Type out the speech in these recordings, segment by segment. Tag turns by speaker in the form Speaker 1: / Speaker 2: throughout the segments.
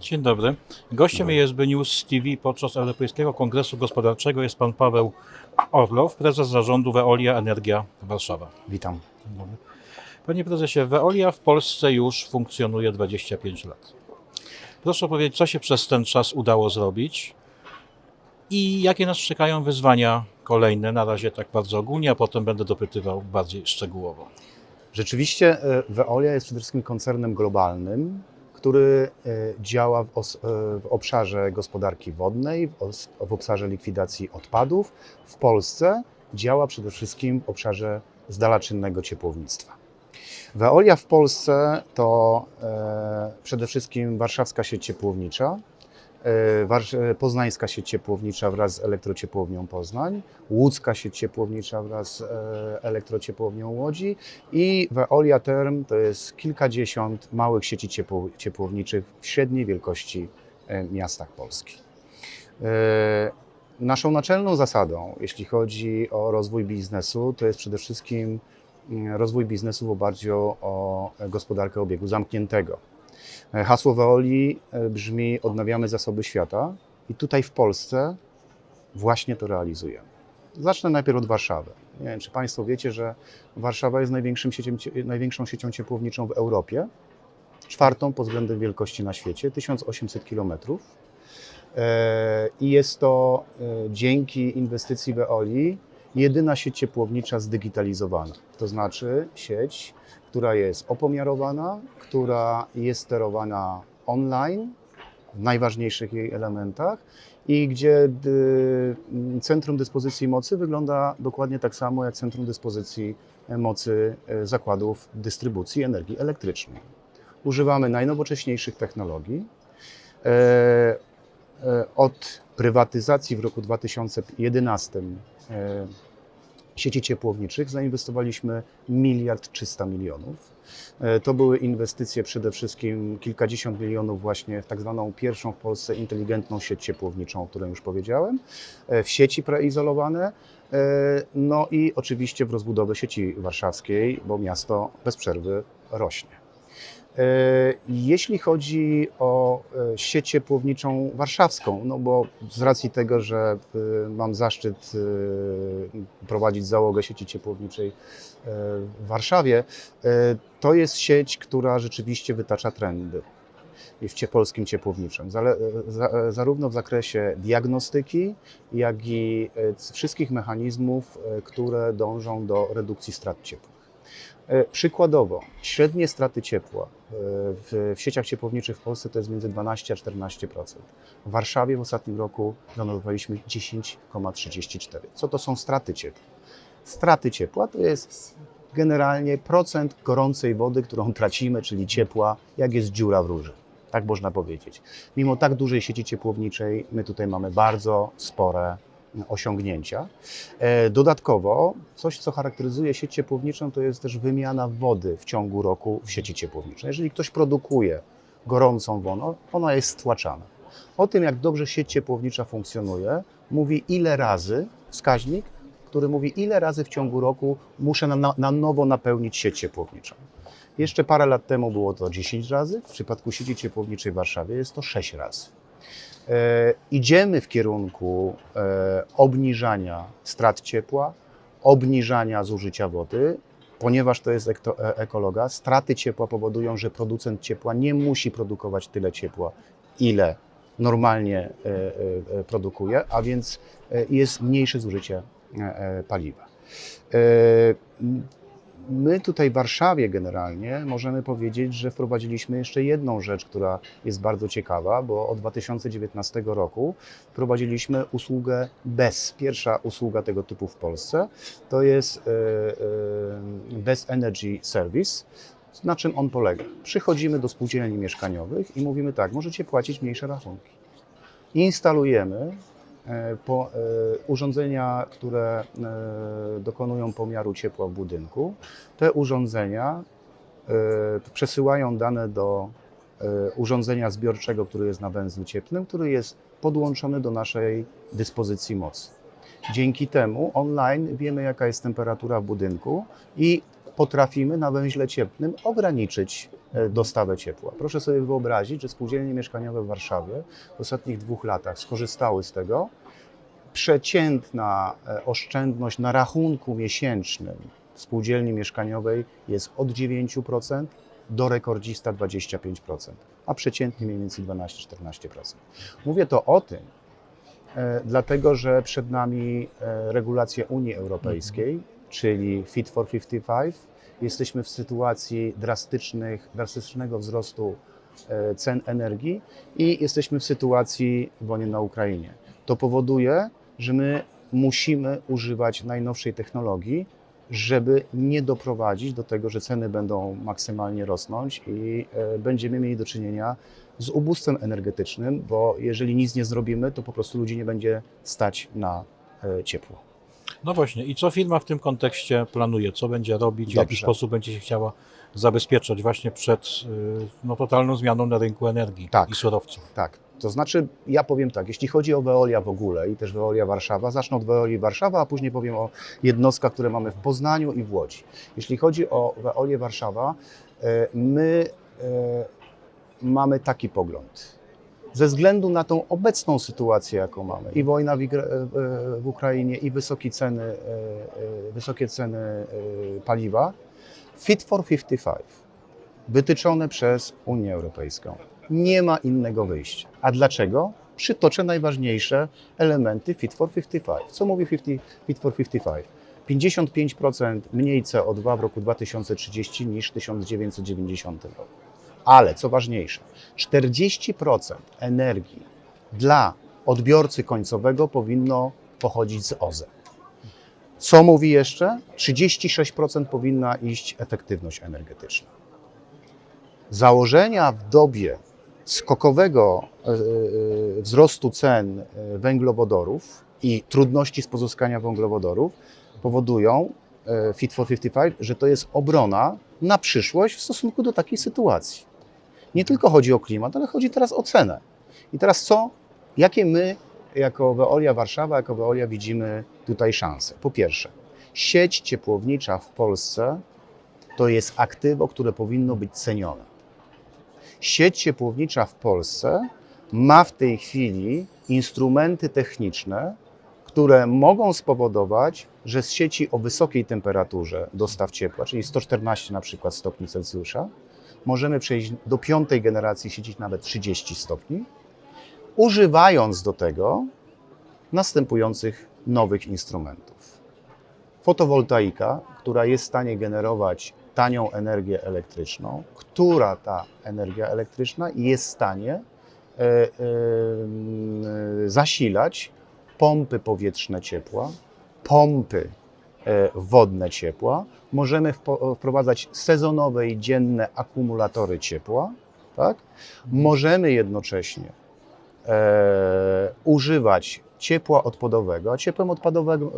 Speaker 1: Dzień dobry. Gościem ESB News TV podczas Europejskiego Kongresu Gospodarczego jest pan Paweł Orlow, prezes zarządu Veolia Energia Warszawa.
Speaker 2: Witam.
Speaker 1: Dzień dobry. Panie prezesie, Veolia w Polsce już funkcjonuje 25 lat. Proszę powiedzieć, co się przez ten czas udało zrobić i jakie nas czekają wyzwania kolejne, na razie tak bardzo ogólnie, a potem będę dopytywał bardziej szczegółowo.
Speaker 2: Rzeczywiście e, Veolia jest przede wszystkim koncernem globalnym, który e, działa w, e, w obszarze gospodarki wodnej, w, w obszarze likwidacji odpadów. W Polsce działa przede wszystkim w obszarze zdalaczynnego ciepłownictwa. Veolia w Polsce to e, przede wszystkim warszawska sieć ciepłownicza, poznańska sieć ciepłownicza wraz z elektrociepłownią Poznań, łódzka sieć ciepłownicza wraz z e, elektrociepłownią Łodzi i Veolia Term to jest kilkadziesiąt małych sieci ciepło, ciepłowniczych w średniej wielkości e, miastach Polski. E, Naszą naczelną zasadą, jeśli chodzi o rozwój biznesu, to jest przede wszystkim mm, rozwój biznesu w oparciu o gospodarkę obiegu zamkniętego. E, Hasło Veoli e, brzmi Odnawiamy zasoby świata i tutaj w Polsce właśnie to realizujemy. Zacznę najpierw od Warszawy. Nie wiem, czy Państwo wiecie, że Warszawa jest siecią, największą siecią ciepłowniczą w Europie, czwartą pod względem wielkości na świecie, 1800 kilometrów. E, I jest to dzięki inwestycji Veoli jedyna sieć ciepłownicza zdigitalizowana. To znaczy sieć, która jest opomiarowana, która jest sterowana online w najważniejszych jej elementach i gdzie dy, centrum dyspozycji mocy wygląda dokładnie tak samo jak centrum dyspozycji e, mocy e, zakładów dystrybucji energii elektrycznej. Używamy najnowocześniejszych technologii. E, Od prywatyzacji w roku 2011 e, sieci ciepłowniczych zainwestowaliśmy miliard 300 milionów. E, To były inwestycje przede wszystkim kilkadziesiąt milionów właśnie w tak zwaną pierwszą w Polsce inteligentną sieć ciepłowniczą, o której już powiedziałem, e, w sieci preizolowane, e, no i oczywiście w rozbudowę sieci warszawskiej, bo miasto bez przerwy rośnie. E, Jeśli chodzi o e, sieć ciepłowniczą warszawską, no bo z racji tego, że e, mam zaszczyt prowadzić załogę sieci ciepłowniczej w Warszawie, to jest sieć, która rzeczywiście wytacza trendy w polskim ciepłowniczym, zarówno w zakresie diagnostyki, jak i wszystkich mechanizmów, które dążą do redukcji strat ciepłych. E, Przykładowo, średnie straty ciepła e, w, w sieciach ciepłowniczych w Polsce to jest między 12 a 14%. W Warszawie w ostatnim roku zanotowaliśmy 10,34%. Co to są straty ciepła? Straty ciepła to jest generalnie procent gorącej wody, którą tracimy, czyli ciepła, jak jest dziura w róży. Tak można powiedzieć. Mimo tak dużej sieci ciepłowniczej, my tutaj mamy bardzo spore osiągnięcia. E, Dodatkowo, coś co charakteryzuje sieć ciepłowniczą, to jest też wymiana wody w ciągu roku w sieci ciepłowniczej. Jeżeli ktoś produkuje gorącą wodę, ona jest stłaczana. O tym, jak dobrze sieć ciepłownicza funkcjonuje, mówi ile razy wskaźnik, który mówi, ile razy w ciągu roku muszę na, na nowo napełnić sieć ciepłowniczą. Jeszcze parę lat temu było to 10 razy, w przypadku sieci ciepłowniczej w Warszawie jest to 6 razy. E, idziemy w kierunku e, obniżania strat ciepła, obniżania zużycia wody, ponieważ to jest e, ekologa. Straty ciepła powodują, że producent ciepła nie musi produkować tyle ciepła, ile normalnie produkuje, a więc jest mniejsze zużycie paliwa. My tutaj w Warszawie generalnie możemy powiedzieć, że wprowadziliśmy jeszcze jedną rzecz, która jest bardzo ciekawa, bo od 2019 roku wprowadziliśmy usługę BES. Pierwsza usługa tego typu w Polsce to jest e, e, BES Energy Service. Na czym on polega? Przychodzimy do spółdzielni mieszkaniowych i mówimy tak, możecie płacić mniejsze rachunki. Instalujemy po, e, urządzenia, które e, dokonują pomiaru ciepła w budynku. Te urządzenia e, przesyłają dane do e, urządzenia zbiorczego, który jest na węzlu cieplnym, który jest podłączony do naszej dyspozycji mocy. Dzięki temu online wiemy, jaka jest temperatura w budynku i potrafimy na węźle cieplnym ograniczyć e, dostawę ciepła. Proszę sobie wyobrazić, że spółdzielnie mieszkaniowe w Warszawie w ostatnich dwóch latach skorzystały z tego. Przeciętna e, oszczędność na rachunku miesięcznym spółdzielni mieszkaniowej jest od 9% do rekordzista 25%, a przeciętnie mniej więcej 12-14%. Mówię to o tym, e, dlatego że przed nami e, regulacje Unii Europejskiej, czyli Fit for 55. Jesteśmy w sytuacji drastycznych, drastycznego wzrostu cen energii i jesteśmy w sytuacji wojny na Ukrainie. To powoduje, że my musimy używać najnowszej technologii, żeby nie doprowadzić do tego, że ceny będą maksymalnie rosnąć i e, będziemy mieli do czynienia z ubóstwem energetycznym, bo jeżeli nic nie zrobimy, to po prostu ludzi nie będzie stać na e, ciepło.
Speaker 1: No właśnie, i co firma w tym kontekście planuje? Co będzie robić? W jaki
Speaker 2: Dobrze.
Speaker 1: sposób będzie się chciała zabezpieczać właśnie przed y, no, totalną zmianą na rynku energii
Speaker 2: Tak.
Speaker 1: i surowców?
Speaker 2: Tak, to znaczy ja powiem tak, jeśli chodzi o Veolia w ogóle i też Veolia Warszawa, zacznę od Veolii Warszawa, a później powiem o jednostkach, które mamy w Poznaniu i w Łodzi. Jeśli chodzi o Veolię Warszawa, e, my e, mamy taki pogląd. Ze względu na tą obecną sytuację, jaką mamy, i wojna w, e, Ukrainie, i wysokie ceny, wysokie ceny paliwa, Fit for 55 wytyczone przez Unię Europejską. Nie ma innego wyjścia. A dlaczego? Przytoczę najważniejsze elementy Fit for 55. Co mówi 50, Fit for 55? 55% mniej CO2 w roku 2030 niż w 1990 roku. Ale co ważniejsze, 40% energii dla odbiorcy końcowego powinno pochodzić z OZE. Co mówi jeszcze? 36% powinna iść efektywność energetyczna założenia w dobie skokowego e, e, wzrostu cen e, węglowodorów i trudności z pozyskania węglowodorów powodują Fit for 55, że to jest obrona na przyszłość w stosunku do takiej sytuacji. Nie tylko chodzi o klimat, ale chodzi teraz o cenę. I teraz co? Jakie my jako Veolia Warszawa, jako Veolia widzimy tutaj szanse? Po pierwsze, sieć ciepłownicza w Polsce to jest aktywo, które powinno być cenione. Sieć ciepłownicza w Polsce ma w tej chwili instrumenty techniczne, które mogą spowodować, że z sieci o wysokiej temperaturze dostaw ciepła, czyli 114 na przykład stopni Celsjusza, możemy przejść do piątej generacji sieci nawet 30 stopni, używając do tego następujących nowych instrumentów. Fotowoltaika, która jest w stanie generować tanią energię elektryczną, która ta energia elektryczna jest w stanie e, e, zasilać pompy powietrzne ciepła, pompy e, wodne ciepła. Możemy wprowadzać sezonowe i dzienne akumulatory ciepła. Tak? Możemy jednocześnie e, używać ciepła odpadowego, a ciepłem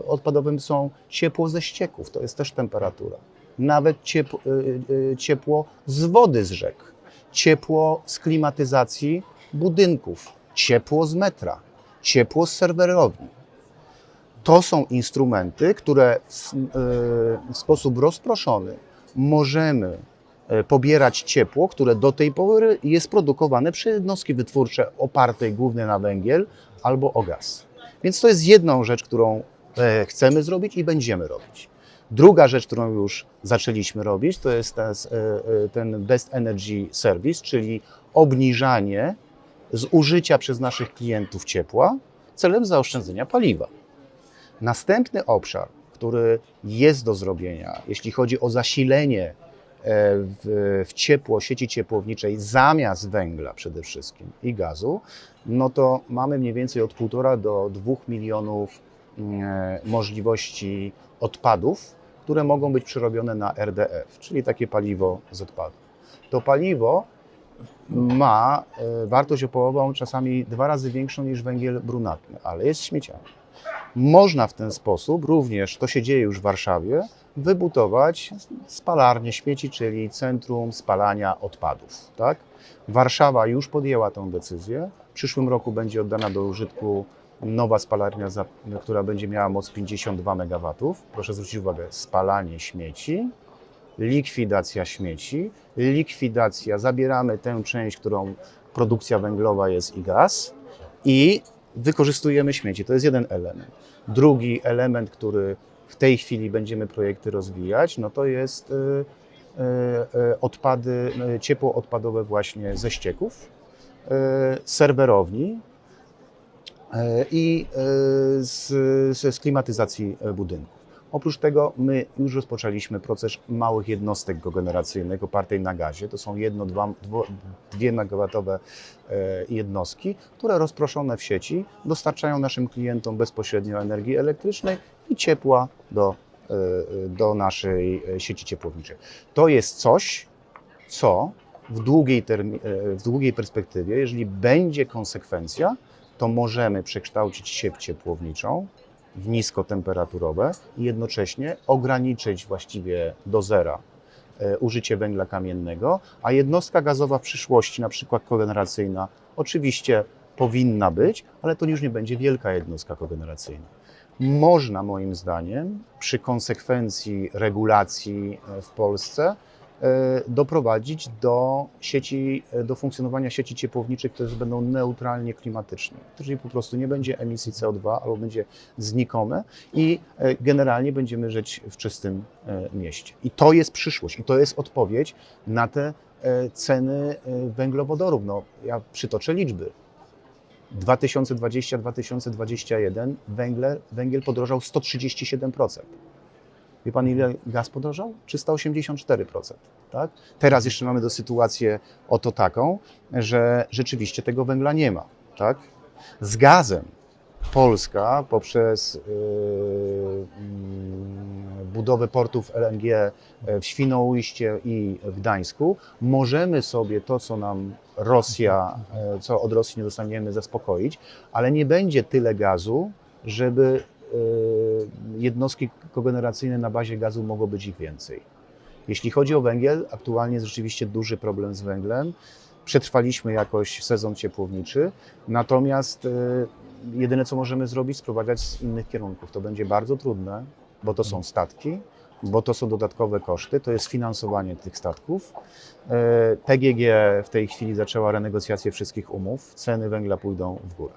Speaker 2: odpadowym są ciepło ze ścieków, to jest też temperatura. Nawet ciepło, ciepło z wody z rzek, ciepło z klimatyzacji budynków, ciepło z metra, ciepło z serwerowni. To są instrumenty, które w, sposób rozproszony możemy pobierać ciepło, które do tej pory jest produkowane przez jednostki wytwórcze oparte głównie na węgiel albo o gaz. Więc to jest jedną rzecz, którą e, chcemy zrobić i będziemy robić. Druga rzecz, którą już zaczęliśmy robić, to jest ten, e, e, ten Best Energy Service, czyli obniżanie zużycia przez naszych klientów ciepła celem zaoszczędzenia paliwa. Następny obszar, który jest do zrobienia, jeśli chodzi o zasilenie e, w, w ciepło sieci ciepłowniczej zamiast węgla przede wszystkim i gazu, no to mamy mniej więcej od 1,5 do 2 milionów mm, możliwości odpadów, które mogą być przerobione na RDF, czyli takie paliwo z odpadów. To paliwo ma e, wartość opałową czasami dwa razy większą niż węgiel brunatny, ale jest śmieciami. Można w ten sposób, również to się dzieje już w Warszawie, wybudować spalarnię śmieci, czyli centrum spalania odpadów. Tak? Warszawa już podjęła tę decyzję. W przyszłym roku będzie oddana do użytku nowa spalarnia, która będzie miała moc 52 MW. Proszę zwrócić uwagę, spalanie śmieci likwidacja śmieci, likwidacja, zabieramy tę część, którą produkcja węglowa jest i gaz i wykorzystujemy śmieci. To jest jeden element. Drugi element, który w tej chwili będziemy projekty rozwijać, no to jest y, y, y, odpady, ciepło odpadowe właśnie ze ścieków, serwerowni i y, z, z, z klimatyzacji y, budynków. Oprócz tego my już rozpoczęliśmy proces małych jednostek kogeneracyjnych opartej na gazie. To są jedno, dwa, dwo, dwie megawatowe e, jednostki, które rozproszone w sieci dostarczają naszym klientom bezpośrednio energii elektrycznej i ciepła do, e, do naszej e, sieci ciepłowniczej. To jest coś, co w długiej, e, w długiej perspektywie, jeżeli będzie konsekwencja, to możemy przekształcić sieć ciepłowniczą w niskotemperaturowe i jednocześnie ograniczyć właściwie do zera e, użycie węgla kamiennego, a jednostka gazowa w przyszłości, na przykład kogeneracyjna, oczywiście powinna być, ale to już nie będzie wielka jednostka kogeneracyjna. Można moim zdaniem przy konsekwencji regulacji e, w Polsce doprowadzić do sieci, e, do funkcjonowania sieci ciepłowniczych, które będą neutralnie klimatyczne, czyli po prostu nie będzie emisji CO2 albo będzie znikome i e, generalnie będziemy żyć w czystym e, mieście. I to jest przyszłość i to jest odpowiedź na te e, ceny e, węglowodorów. No, ja przytoczę liczby. 2020-2021 węgiel, węgiel podrożał 137%. Wie pan, ile gaz podrożał? 384%. Tak? Teraz jeszcze mamy do sytuację oto taką, że rzeczywiście tego węgla nie ma. Tak? Z gazem Polska poprzez yy, budowę portów LNG w Świnoujście i w Gdańsku możemy sobie to, co nam Rosja, e, co od Rosji nie dostaniemy, zaspokoić, ale nie będzie tyle gazu, żeby jednostki kogeneracyjne na bazie gazu mogło być ich więcej. Jeśli chodzi o węgiel, aktualnie jest rzeczywiście duży problem z węglem. Przetrwaliśmy jakoś sezon ciepłowniczy, natomiast e, jedyne co możemy zrobić, sprowadzać z innych kierunków. To będzie bardzo trudne, bo to są statki, bo to są dodatkowe koszty, to jest finansowanie tych statków. E, PGG w tej chwili zaczęła renegocjację wszystkich umów, ceny węgla pójdą w górę.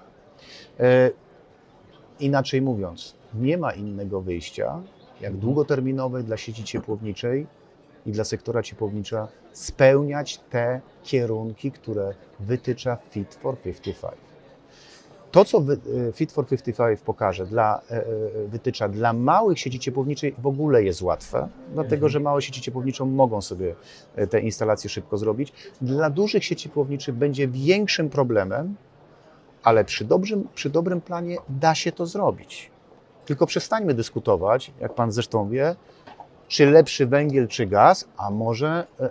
Speaker 2: Inaczej mówiąc, nie ma innego wyjścia, jak długoterminowe dla sieci ciepłowniczej i dla sektora ciepłownicza spełniać te kierunki, które wytycza Fit for 55. To, co e, Fit for 55 pokaże, dla, e, e, wytycza dla małych sieci ciepłowniczej w ogóle jest łatwe, dlatego że małe sieci ciepłownicze mogą sobie te instalacje szybko zrobić. Dla dużych sieci ciepłowniczych będzie większym problemem, ale przy dobrym, przy dobrym planie da się to zrobić. Tylko przestańmy dyskutować, jak Pan zresztą wie, czy lepszy węgiel, czy gaz, a może e, e,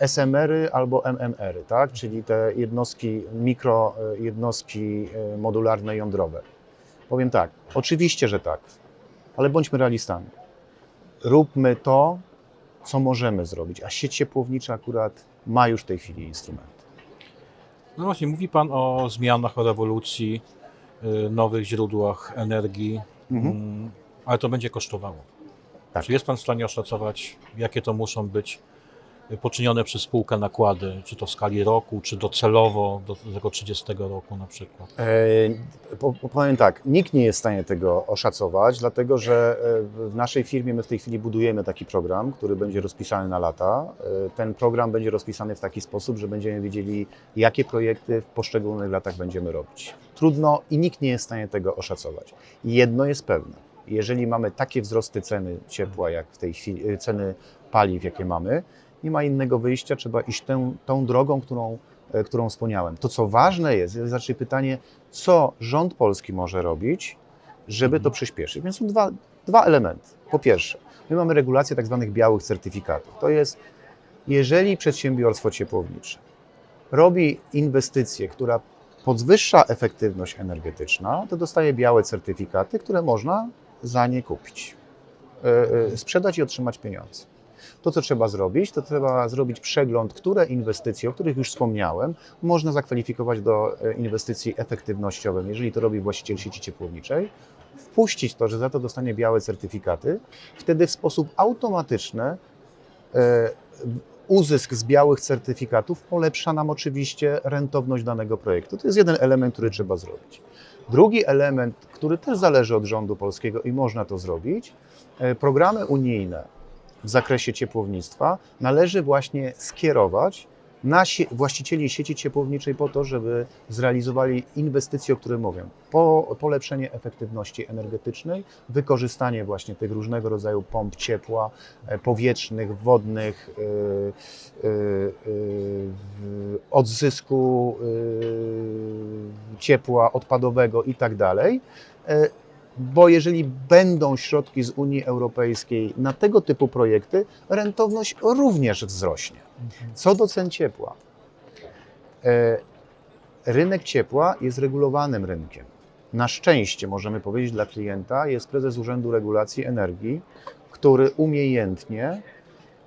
Speaker 2: e, SMR-y albo MMR-y, tak? czyli te jednostki, mikro e, jednostki e, modularne jądrowe. Powiem tak, oczywiście, że tak, ale bądźmy realistami. Róbmy to, co możemy zrobić, a sieć ciepłownicza akurat ma już w tej chwili instrumenty.
Speaker 1: No właśnie, mówi Pan o zmianach, o rewolucji, y, nowych źródłach energii,
Speaker 2: Mhm.
Speaker 1: mm, ale to będzie kosztowało.
Speaker 2: Tak.
Speaker 1: Czy jest Pan w stanie oszacować, jakie to muszą być poczynione przez spółkę nakłady, czy to w skali roku, czy docelowo do tego 30 roku na przykład?
Speaker 2: E, po- po- Powiem tak, nikt nie jest w stanie tego oszacować, dlatego że e, w naszej firmie my w tej chwili budujemy taki program, który będzie rozpisany na lata. E, Ten program będzie rozpisany w taki sposób, że będziemy wiedzieli, jakie projekty w poszczególnych latach będziemy robić. Trudno i nikt nie jest w stanie tego oszacować. Jedno jest pewne. Jeżeli mamy takie wzrosty ceny ciepła, jak w tej chwili, e, ceny paliw, jakie mamy, nie ma innego wyjścia, trzeba iść tę, tą drogą, którą, e, którą wspomniałem. To, co ważne jest, jest raczej pytanie, co rząd polski może robić, żeby to przyspieszyć. Więc są dwa, dwa elementy. Po pierwsze, my mamy regulację tak zwanych białych certyfikatów. To jest, jeżeli przedsiębiorstwo ciepłownicze robi inwestycję, która podwyższa efektywność energetyczna, to dostaje białe certyfikaty, które można za nie kupić, e, e, sprzedać i otrzymać pieniądze. To, co trzeba zrobić, to trzeba zrobić przegląd, które inwestycje, o których już wspomniałem, można zakwalifikować do e, inwestycji efektywnościowej, jeżeli to robi właściciel sieci ciepłowniczej, wpuścić to, że za to dostanie białe certyfikaty, wtedy w sposób automatyczny E, Uzysk z białych certyfikatów polepsza nam oczywiście rentowność danego projektu. To jest jeden element, który trzeba zrobić. Drugi element, który też zależy od rządu polskiego i można to zrobić, e, programy unijne w zakresie ciepłownictwa należy właśnie skierować na sie- właścicieli sieci ciepłowniczej po to, żeby zrealizowali inwestycje, o których mówię. Po, polepszenie efektywności energetycznej, wykorzystanie właśnie tych różnego rodzaju pomp ciepła, e, powietrznych, wodnych, y, y, y, odzysku ciepła odpadowego i tak dalej. Bo jeżeli będą środki z Unii Europejskiej na tego typu projekty, rentowność również wzrośnie. Co do cen ciepła. E, Rynek ciepła jest regulowanym rynkiem. Na szczęście, możemy powiedzieć, dla klienta jest prezes Urzędu Regulacji Energii, który umiejętnie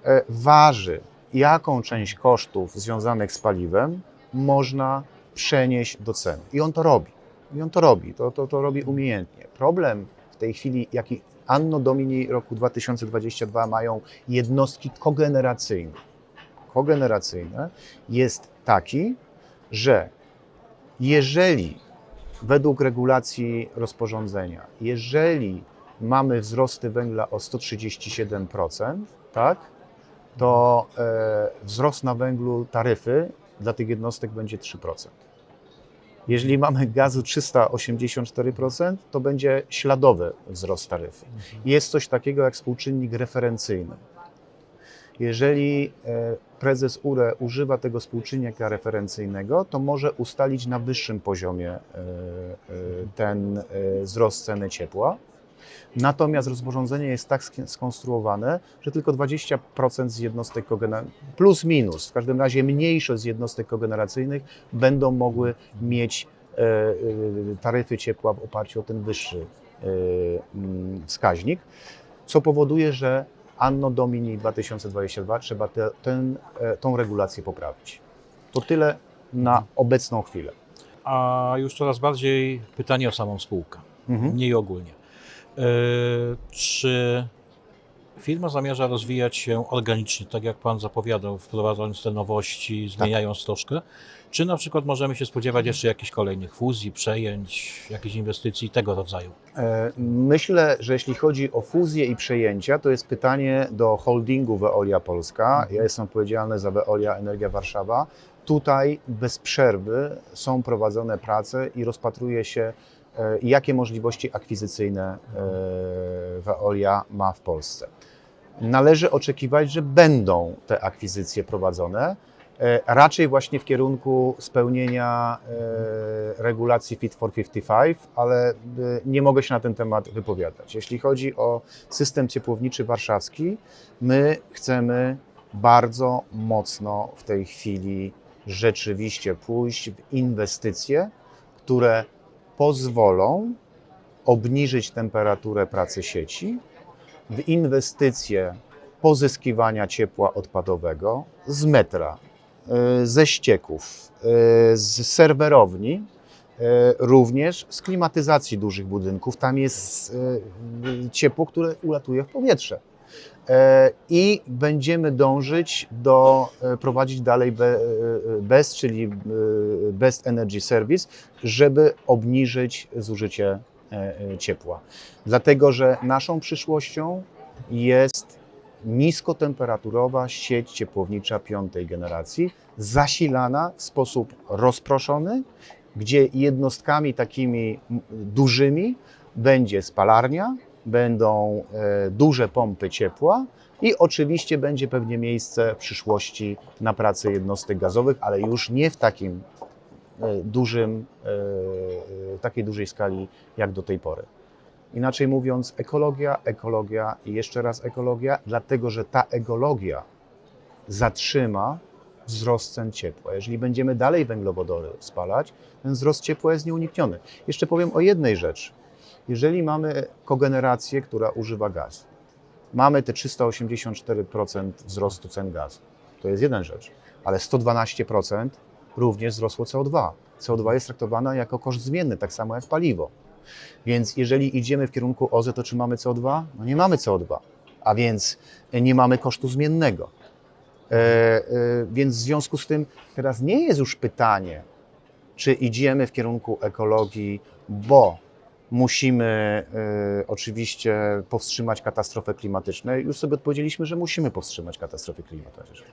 Speaker 2: e, waży, jaką część kosztów związanych z paliwem można przenieść do cen. I on to robi. I on to robi. To, to, to robi umiejętnie. Problem w tej chwili, jaki Anno Domini roku 2022 mają jednostki kogeneracyjne, kogeneracyjne jest taki, że jeżeli według regulacji rozporządzenia, jeżeli mamy wzrosty węgla o 137%, tak, to e, wzrost na węglu taryfy dla tych jednostek będzie 3%. Jeżeli mamy gazu 384%, to będzie śladowy wzrost taryfy. Jest coś takiego jak współczynnik referencyjny. Jeżeli e, prezes URE używa tego współczynnika referencyjnego, to może ustalić na wyższym poziomie e, e, ten wzrost ceny ciepła. Natomiast rozporządzenie jest tak sk- skonstruowane, że tylko 20% z jednostek kogeneracyjnych, plus minus, w każdym razie mniejszość z jednostek kogeneracyjnych będą mogły mieć e, e, taryfy ciepła w oparciu o ten wyższy e, mm, wskaźnik, co powoduje, że Anno Domini 2022 trzeba te, ten, tą regulację poprawić. To tyle na obecną chwilę.
Speaker 1: A już coraz bardziej pytanie o samą spółkę,
Speaker 2: Mhm.
Speaker 1: mniej ogólnie. E, Czy firma zamierza rozwijać się organicznie, tak jak Pan zapowiadał, wprowadzając te nowości, zmieniając troszkę? Czy na przykład możemy się spodziewać jeszcze jakichś kolejnych fuzji, przejęć, jakichś inwestycji tego rodzaju?
Speaker 2: E, Myślę, że jeśli chodzi o fuzję i przejęcia, to jest pytanie do holdingu Veolia Polska. Ja jestem odpowiedzialny za Veolia Energia Warszawa. Tutaj bez przerwy są prowadzone prace i rozpatruje się, e, jakie możliwości akwizycyjne e, Veolia ma w Polsce. Należy oczekiwać, że będą te akwizycje prowadzone. e, Raczej właśnie w kierunku spełnienia regulacji Fit for 55, ale nie mogę się na ten temat wypowiadać. Jeśli chodzi o system ciepłowniczy warszawski, my chcemy bardzo mocno w tej chwili rzeczywiście pójść w inwestycje, które pozwolą obniżyć temperaturę pracy sieci, w inwestycje pozyskiwania ciepła odpadowego z metra, y, ze ścieków, y, z serwerowni, y, również z klimatyzacji dużych budynków. Tam jest ciepło, które ulatuje w powietrze. E, I będziemy dążyć do e, prowadzić dalej e, BEST, czyli Best Energy Service, żeby obniżyć zużycie ciepła. Dlatego, że naszą przyszłością jest niskotemperaturowa sieć ciepłownicza piątej generacji, zasilana w sposób rozproszony, gdzie jednostkami takimi dużymi będzie spalarnia, będą e, duże pompy ciepła i oczywiście będzie pewnie miejsce w przyszłości na pracę jednostek gazowych, ale już nie w takim e, dużym, e, takiej dużej skali jak do tej pory. Inaczej mówiąc, ekologia, ekologia i jeszcze raz ekologia, dlatego że ta ekologia zatrzyma wzrost cen ciepła. Jeżeli będziemy dalej węglowodory spalać, ten wzrost ciepła jest nieunikniony. Jeszcze powiem o jednej rzeczy. Jeżeli mamy kogenerację, która używa gazu, mamy te 384% wzrostu cen gazu, to jest jedna rzecz, ale 112% również wzrosło CO2. CO2 jest traktowane jako koszt zmienny, tak samo jak paliwo. Więc jeżeli idziemy w kierunku OZE, to czy mamy CO2? No nie mamy CO2. a więc nie mamy kosztu zmiennego. E, e, Więc w związku z tym teraz nie jest już pytanie, czy idziemy w kierunku ekologii, bo musimy e, oczywiście powstrzymać katastrofę klimatyczną. Już sobie odpowiedzieliśmy, że musimy powstrzymać katastrofę klimatyczną.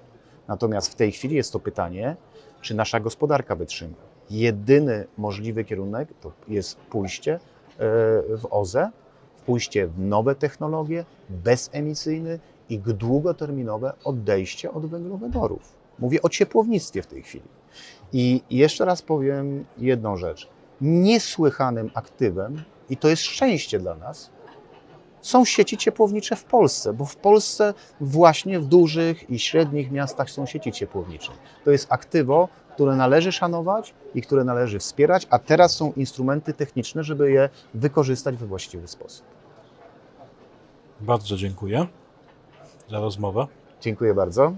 Speaker 2: Natomiast w tej chwili jest to pytanie, czy nasza gospodarka wytrzyma. Jedyny możliwy kierunek to jest pójście e, w OZE, pójście w nowe technologie, bezemisyjny i długoterminowe odejście od węglowodorów. Mówię o ciepłownictwie w tej chwili. I jeszcze raz powiem jedną rzecz. Niesłychanym aktywem, i to jest szczęście dla nas, są sieci ciepłownicze w Polsce, bo w Polsce właśnie w dużych i średnich miastach są sieci ciepłownicze. To jest aktywo, które należy szanować i które należy wspierać, a teraz są instrumenty techniczne, żeby je wykorzystać we właściwy sposób.
Speaker 1: Bardzo dziękuję za rozmowę.
Speaker 2: Dziękuję bardzo.